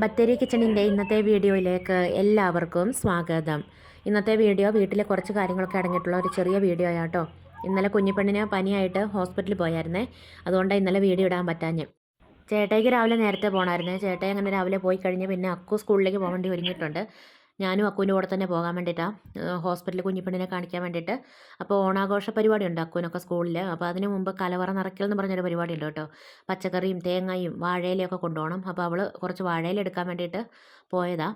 ബത്തേരി കിച്ചണിന്റെ ഇന്നത്തെ വീഡിയോയിലേക്ക് എല്ലാവർക്കും സ്വാഗതം. ഇന്നത്തെ വീഡിയോ വീട്ടിലെ കുറച്ച് കാര്യങ്ങളൊക്കെ അടങ്ങിയിട്ടുള്ള ഒരു ചെറിയ വീഡിയോ ആട്ടോ. ഇന്നലെ കുഞ്ഞിപ്പെണ്ണിന് പനിയായിട്ട് ഹോസ്പിറ്റലിൽ പോയായിരുന്നേ. അതുകൊണ്ടാണ് ഇന്നലെ വീഡിയോ ഇടാൻ പറ്റാഞ്ഞ്. ചേട്ടയ്ക്ക് രാവിലെ നേരത്തെ പോകണമായിരുന്നേ ചേട്ടായി അങ്ങനെ രാവിലെ പോയി കഴിഞ്ഞ് പിന്നെ അക്കു സ്കൂളിലേക്ക് പോകേണ്ടി ഒരുങ്ങിയിട്ടുണ്ട്. ഞാനും അക്കുവിന്റെ കൂടെ തന്നെ പോകാൻ വേണ്ടിയിട്ടാണ് ഹോസ്പിറ്റലിൽ കുഞ്ഞിപ്പെണ്ണിനെ കാണിക്കാൻ വേണ്ടിയിട്ട്. അപ്പോൾ ഓണാഘോഷ പരിപാടി ഉണ്ട് അക്കുവിനൊക്കെ സ്കൂളിൽ. അപ്പോൾ അതിന് മുമ്പ് കലവറ നിറയ്ക്കൽ എന്ന് പറഞ്ഞൊരു പരിപാടി ഉണ്ട് കേട്ടോ. പച്ചക്കറിയും തേങ്ങയും വാഴയിലയൊക്കെ കൊണ്ടുപോകണം. അപ്പോൾ അവൾ കുറച്ച് വാഴയില എടുക്കാൻ വേണ്ടിയിട്ട് പോയതാ.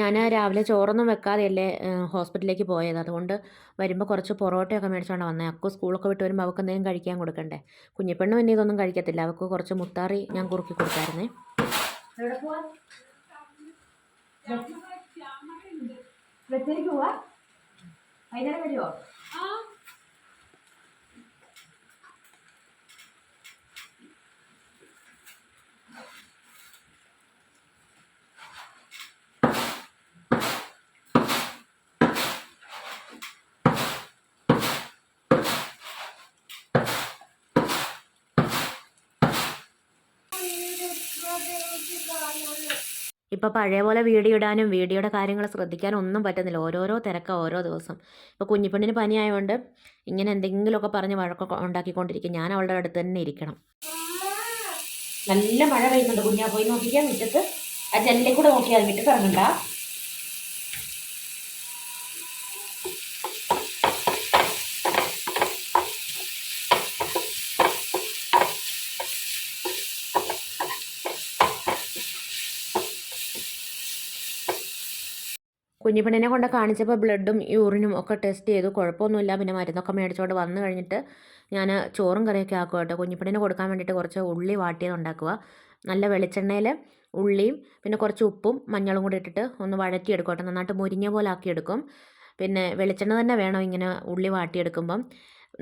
ഞാൻ രാവിലെ ചോറൊന്നും വെക്കാതെയല്ലേ ഹോസ്പിറ്റലിലേക്ക് പോയത്. അതുകൊണ്ട് വരുമ്പോൾ കുറച്ച് പൊറോട്ടയൊക്കെ മേടിച്ചുകൊണ്ട് വന്നത് അക്കു സ്കൂളൊക്കെ വിട്ട് വരുമ്പോൾ അവൾക്ക് എന്തെങ്കിലും കഴിക്കാൻ കൊടുക്കണ്ടേ? കുഞ്ഞിപ്പെണ്ണ് പിന്നെ ഇതൊന്നും കഴിക്കത്തില്ല. അവൾക്ക് കുറച്ച് മുത്താറി ഞാൻ കുറുക്കി കൊടുത്തായിരുന്നേ. വരുമോ ഇപ്പോൾ പഴയ പോലെ വീഡിയോ ഇടാനും വീഡിയോയുടെ കാര്യങ്ങൾ ശ്രദ്ധിക്കാനും ഒന്നും പറ്റുന്നില്ല. ഓരോരോ തിരക്കാണ് ഓരോ ദിവസം. ഇപ്പോൾ കുഞ്ഞിപ്പെണ്ണിന് പനിയായതുകൊണ്ട് ഇങ്ങനെ എന്തെങ്കിലുമൊക്കെ പറഞ്ഞ് വഴക്കൊക്കെ ഉണ്ടാക്കിക്കൊണ്ടിരിക്കും. ഞാൻ അവളുടെ അടുത്ത് തന്നെ ഇരിക്കണം. നല്ല മഴ പെയ്യുന്നുണ്ട് കുഞ്ഞാ. പോയി നോക്കിയാൽ മുറ്റത്ത്. ആ ജനലിൽ കൂടെ നോക്കിയാൽ മുറ്റത്ത് ഇറങ്ങണ്ട. കുഞ്ഞിപ്പെണ്ണിനെ കൊണ്ട് കാണിച്ചപ്പോൾ ബ്ലഡും യൂറിനും ഒക്കെ ടെസ്റ്റ് ചെയ്തു. കുഴപ്പമൊന്നുമില്ല. പിന്നെ മരുന്നൊക്കെ മേടിച്ചുകൊണ്ട് വന്നു കഴിഞ്ഞിട്ട് ഞാൻ ചോറും കറിയൊക്കെ ആക്കുക കേട്ടോ. കുഞ്ഞിപ്പെണ്ണിന് കൊടുക്കാൻ വേണ്ടിയിട്ട് കുറച്ച് ഉള്ളി വാട്ടിയത് ഉണ്ടാക്കുക നല്ല വെളിച്ചെണ്ണയിൽ ഉള്ളിയും പിന്നെ കുറച്ച് ഉപ്പും മഞ്ഞളും കൂടി ഇട്ടിട്ട് ഒന്ന് വഴറ്റിയെടുക്കും കേട്ടോ. നന്നായിട്ട് മുരിഞ്ഞ പോലെ ആക്കിയെടുക്കും. പിന്നെ വെളിച്ചെണ്ണ തന്നെ വേണം ഇങ്ങനെ ഉള്ളി വാട്ടിയെടുക്കുമ്പം.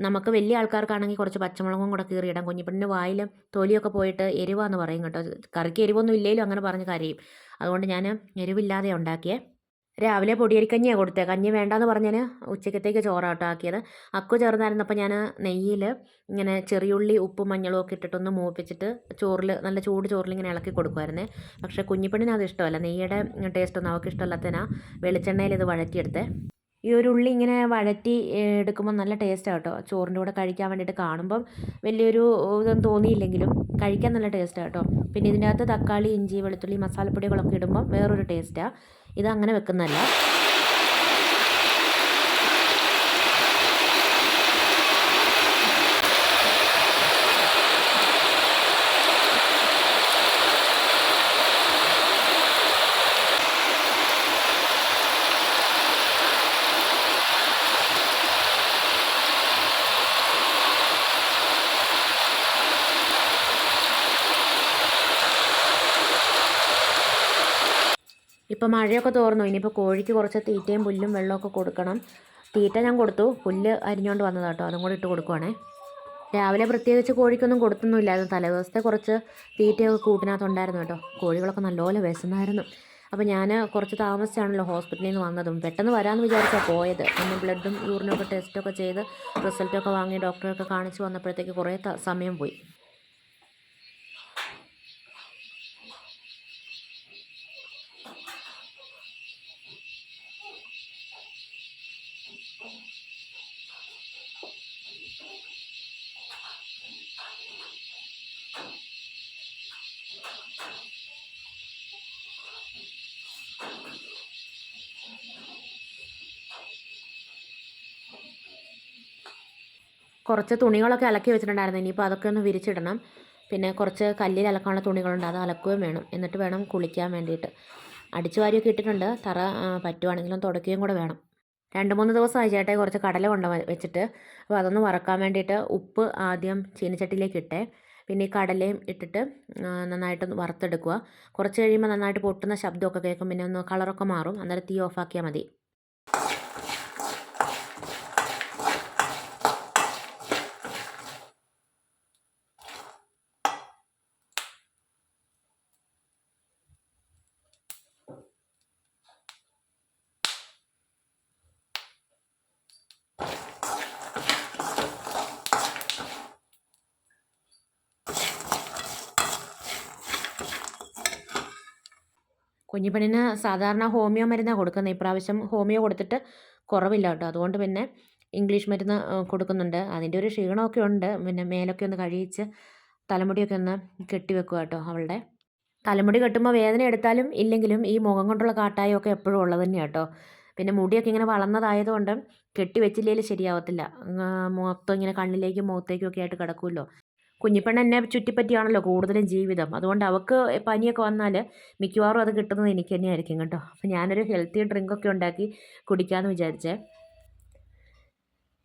നമുക്ക് വലിയ ആൾക്കാർക്കാണെങ്കിൽ കുറച്ച് പച്ചമുളകും കൂടെ കീറിയിടാം കുഞ്ഞിപ്പെണ്ണിന് വായിൽ തൊലിയൊക്കെ പോയിട്ട് എരിവാന്ന് പറയും കേട്ടോ. കറിക്ക് എരിവൊന്നും ഇല്ലെങ്കിലും അങ്ങനെ പറഞ്ഞ് കരയും. അതുകൊണ്ട് ഞാൻ എരിവില്ലാതെ ഉണ്ടാക്കിയേ. രാവിലെ പൊടിയരിക്കഞ്ഞിയാണ് കൊടുത്തത് കഞ്ഞി വേണ്ടാന്ന് പറഞ്ഞാൽ ഉച്ചക്കത്തേക്ക് ചോറാട്ടോ ആക്കിയത് അക്കു ചേർന്നായിരുന്നപ്പോൾ ഞാൻ നെയ്യിൽ ഇങ്ങനെ ചെറിയുള്ളി ഉപ്പും മഞ്ഞളും ഒക്കെ ഇട്ടിട്ടൊന്ന് മൂപ്പിച്ചിട്ട് ചോറിൽ നല്ല ചൂട് ചോറിൽ ഇങ്ങനെ ഇളക്കി കൊടുക്കുമായിരുന്നേ പക്ഷെ കുഞ്ഞിപ്പണിന് അത് ഇഷ്ടമല്ല. നെയ്യുടെ ടേസ്റ്റ് ഒന്നും അവൾക്ക് ഇഷ്ടമല്ലാത്തതിനാ വെളിച്ചെണ്ണയിൽ ഇത് വഴറ്റിയെടുത്തേ. ഈ ഒരു ഉള്ളി ഇങ്ങനെ വഴറ്റി എടുക്കുമ്പോൾ നല്ല ടേസ്റ്റാണ് കേട്ടോ. ചോറിന്റെ കൂടെ കഴിക്കാൻ വേണ്ടിയിട്ട് കാണുമ്പം വലിയൊരു ഇതൊന്നും തോന്നിയില്ലെങ്കിലും കഴിക്കാൻ നല്ല ടേസ്റ്റാണ് കേട്ടോ. പിന്നെ ഇതിന്റെ അകത്ത് തക്കാളി ഇഞ്ചി വെളുത്തുള്ളി മസാലപ്പൊടികളൊക്കെ ഇടുമ്പം വേറൊരു ടേസ്റ്റാണ് ഇത് അങ്ങനെ വെക്കുന്നതല്ല. ഇപ്പോൾ മഴയൊക്കെ തോർന്നു. ഇനിയിപ്പോൾ കോഴിക്ക് കുറച്ച് തീറ്റയും പുല്ലും വെള്ളമൊക്കെ കൊടുക്കണം. തീറ്റ ഞാൻ കൊടുത്തു. പുല്ല് അരിഞ്ഞുകൊണ്ട് വന്നതാണ് കേട്ടോ അതും കൂടി ഇട്ട് കൊടുക്കുവാണേ. രാവിലെ പ്രത്യേകിച്ച് കോഴിക്കൊന്നും കൊടുത്തൊന്നുമില്ലായിരുന്നു തലേദിവസത്തെ കുറച്ച് തീറ്റയൊക്കെ കൂട്ടിനകത്തുണ്ടായിരുന്നു കേട്ടോ. കോഴികളൊക്കെ നല്ലപോലെ വിശന്നായിരുന്നു. അപ്പോൾ ഞാൻ കുറച്ച് താമസിച്ചാണല്ലോ ഹോസ്പിറ്റലിൽ നിന്ന് വന്നതും. പെട്ടെന്ന് വരാമെന്ന് വിചാരിച്ചാൽ പോയത്. പിന്നെ ബ്ലഡും യൂറിനൊക്കെ ടെസ്റ്റൊക്കെ ചെയ്ത് റിസൾട്ടൊക്കെ വാങ്ങി ഡോക്ടറെയൊക്കെ കാണിച്ച് വന്നപ്പോഴത്തേക്ക് കുറേ സമയം പോയി. കുറച്ച് തുണികളൊക്കെ അലക്കി വെച്ചിട്ടുണ്ടായിരുന്നു. ഇനിയിപ്പോൾ അതൊക്കെ ഒന്ന് വിരിച്ചിടണം. പിന്നെ കുറച്ച് കല്ലിൽ അലക്കാനുള്ള തുണികളുണ്ട്. അത് അലക്കുകയും വേണം. എന്നിട്ട് വേണം കുളിക്കാൻ വേണ്ടിയിട്ട്. അടിച്ചു വാരിയൊക്കെ ഇട്ടിട്ടുണ്ട്. തറ പറ്റുവാണെങ്കിലും തുടക്കുകയും കൂടെ വേണം. രണ്ട് മൂന്ന് ദിവസമായി ചേട്ടായി കുറച്ച് കടല കൊണ്ട് വെച്ചിട്ട്. അപ്പോൾ അതൊന്ന് വറക്കാൻ വേണ്ടിയിട്ട് ഉപ്പ് ആദ്യം ചീനച്ചട്ടിയിലേക്ക് ഇട്ടേ. പിന്നെ ഈ കടലയും ഇട്ടിട്ട് നന്നായിട്ട് വറുത്തെടുക്കുക. കുറച്ച് കഴിയുമ്പോൾ നന്നായിട്ട് പൊട്ടുന്ന ശബ്ദമൊക്കെ കേൾക്കും. പിന്നെ ഒന്ന് കളറൊക്കെ മാറും. അന്നേരം തീ ഓഫാക്കിയാൽ മതി. കുഞ്ഞിപ്പെണ്ണിന് സാധാരണ ഹോമിയോ മരുന്നാണ് കൊടുക്കുന്നത് ഇപ്രാവശ്യം ഹോമിയോ കൊടുത്തിട്ട് കുറവില്ല കേട്ടോ. അതുകൊണ്ട് പിന്നെ ഇംഗ്ലീഷ് മരുന്ന് കൊടുക്കുന്നുണ്ട്. അതിന്റെ ഒരു ക്ഷീണമൊക്കെ ഉണ്ട്. പിന്നെ മേലൊക്കെ ഒന്ന് കഴിയിച്ച് തലമുടിയൊക്കെ ഒന്ന് കെട്ടി വെക്കുക കേട്ടോ അവളുടെ. തലമുടി കെട്ടുമ്പോൾ വേദന എടുത്താലും ഇല്ലെങ്കിലും ഈ മുഖം കൊണ്ടുള്ള കാട്ടായമൊക്കെ എപ്പോഴും ഉള്ളത് തന്നെയാണ് കേട്ടോ. പിന്നെ മുടിയൊക്കെ ഇങ്ങനെ വളർന്നതായതുകൊണ്ട് കെട്ടി വെച്ചില്ലെങ്കിൽ ശരിയാവത്തില്ല. മൊത്തം ഇങ്ങനെ കണ്ണിലേക്കും മുഖത്തേക്കും ഒക്കെ ആയിട്ട് കിടക്കുമല്ലോ കുഞ്ഞിപ്പെണ്ണ് എന്നെ ചുറ്റിപ്പറ്റിയാണല്ലോ കൂടുതലും ജീവിതം. അതുകൊണ്ട് അവൾക്ക് പനിയൊക്കെ വന്നാൽ മിക്കവാറും അത് കിട്ടുന്നത് എനിക്ക് തന്നെയായിരിക്കും കേട്ടോ. അപ്പോൾ ഞാനൊരു ഹെൽത്തി ഡ്രിങ്കൊക്കെ ഉണ്ടാക്കി കുടിക്കാമെന്ന് വിചാരിച്ചേ.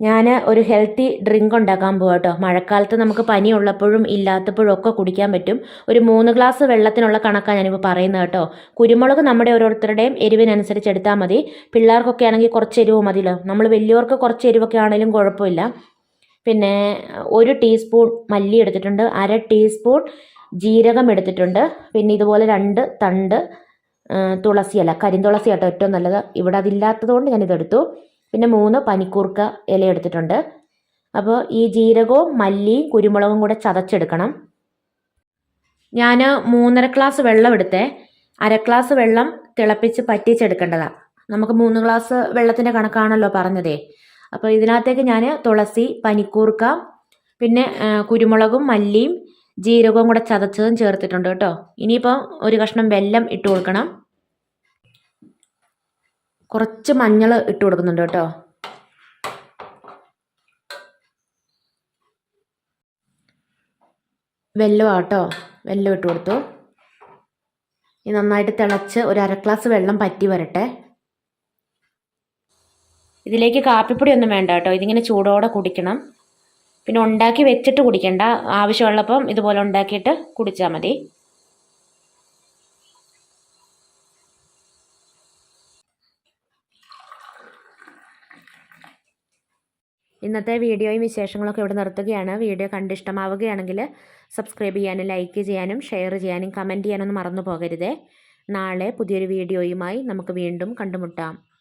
ഞാൻ ഒരു ഹെൽത്തി ഡ്രിങ്ക് ഉണ്ടാക്കാൻ പോകാം കേട്ടോ. മഴക്കാലത്ത് നമുക്ക് പനി ഉള്ളപ്പോഴും ഇല്ലാത്തപ്പോഴും ഒക്കെ കുടിക്കാൻ പറ്റും. ഒരു മൂന്ന് ഗ്ലാസ് വെള്ളത്തിനുള്ള കണക്കാണ് ഞാനിപ്പോൾ പറയുന്നത് കേട്ടോ. കുരുമുളക് നമ്മുടെ ഓരോരുത്തരുടെയും എരിവിനനുസരിച്ച് എടുത്താൽ മതി. പിള്ളേർക്കൊക്കെ ആണെങ്കിൽ കുറച്ച് എരിവ് മതിയല്ലോ. നമ്മൾ വലിയവർക്ക് കുറച്ച് എരിവൊക്കെ ആണെങ്കിലും കുഴപ്പമില്ല. പിന്നെ ഒരു ടീസ്പൂൺ മല്ലി എടുത്തിട്ടുണ്ട് അര ടീസ്പൂൺ ജീരകം എടുത്തിട്ടുണ്ട് പിന്നെ ഇതുപോലെ രണ്ട് തണ്ട് തുളസി അല്ല കരിന്തുളസി ആട്ടോ ഏറ്റവും നല്ലത്. ഇവിടെ അതില്ലാത്തതുകൊണ്ട് ഞാനിതെടുത്തു പിന്നെ മൂന്ന് പനിക്കൂർക്ക ഇല എടുത്തിട്ടുണ്ട്. അപ്പോൾ ഈ ജീരകവും മല്ലിയും കുരുമുളകും കൂടെ ചതച്ചെടുക്കണം. ഞാൻ മൂന്നര ഗ്ലാസ് വെള്ളം എടുത്തേ. അര ഗ്ലാസ് വെള്ളം തിളപ്പിച്ച് പറ്റിച്ചെടുക്കേണ്ടതാണ് നമുക്ക് മൂന്ന് ഗ്ലാസ് വെള്ളത്തിന്റെ കണക്കാണല്ലോ പറഞ്ഞതേ. അപ്പോൾ ഇതിനകത്തേക്ക് ഞാൻ തുളസി പനിക്കൂർക്ക പിന്നെ കുരുമുളകും മല്ലിയും ജീരകവും കൂടെ ചതച്ചതും ചേർത്തിട്ടുണ്ട് കേട്ടോ. ഇനിയിപ്പോൾ ഒരു കഷ്ണം വെല്ലം ഇട്ട് കൊടുക്കണം. കുറച്ച് മഞ്ഞൾ ഇട്ട് കൊടുക്കുന്നുണ്ട് കേട്ടോ. വെല്ലോ ആട്ടോ വെല്ലം ഇട്ട് കൊടുത്തു. ഇനി നന്നായിട്ട് തിളച്ച് ഒരു അര ഗ്ലാസ് വെള്ളം പറ്റി വരട്ടെ. ഇതിലേക്ക് കാപ്പിപ്പൊടി ഒന്നും വേണ്ട കേട്ടോ. ഇതിങ്ങനെ ചൂടോടെ കുടിക്കണം. പിന്നെ ഉണ്ടാക്കി വെച്ചിട്ട് കുടിക്കണ്ട. ആവശ്യമുള്ളപ്പം ഇതുപോലെ ഉണ്ടാക്കിയിട്ട് കുടിച്ചാൽ മതി. ഇന്നത്തെ വീഡിയോയും വിശേഷങ്ങളൊക്കെ ഇവിടെ നിർത്തുകയാണ്. വീഡിയോ കണ്ടിഷ്ടമാവുകയാണെങ്കിൽ സബ്സ്ക്രൈബ് ചെയ്യാനും ലൈക്ക് ചെയ്യാനും ഷെയർ ചെയ്യാനും കമന്റ് ചെയ്യാനൊന്നും മറന്നു പോകരുതേ. നാളെ പുതിയൊരു വീഡിയോയുമായി നമുക്ക് വീണ്ടും കണ്ടുമുട്ടാം.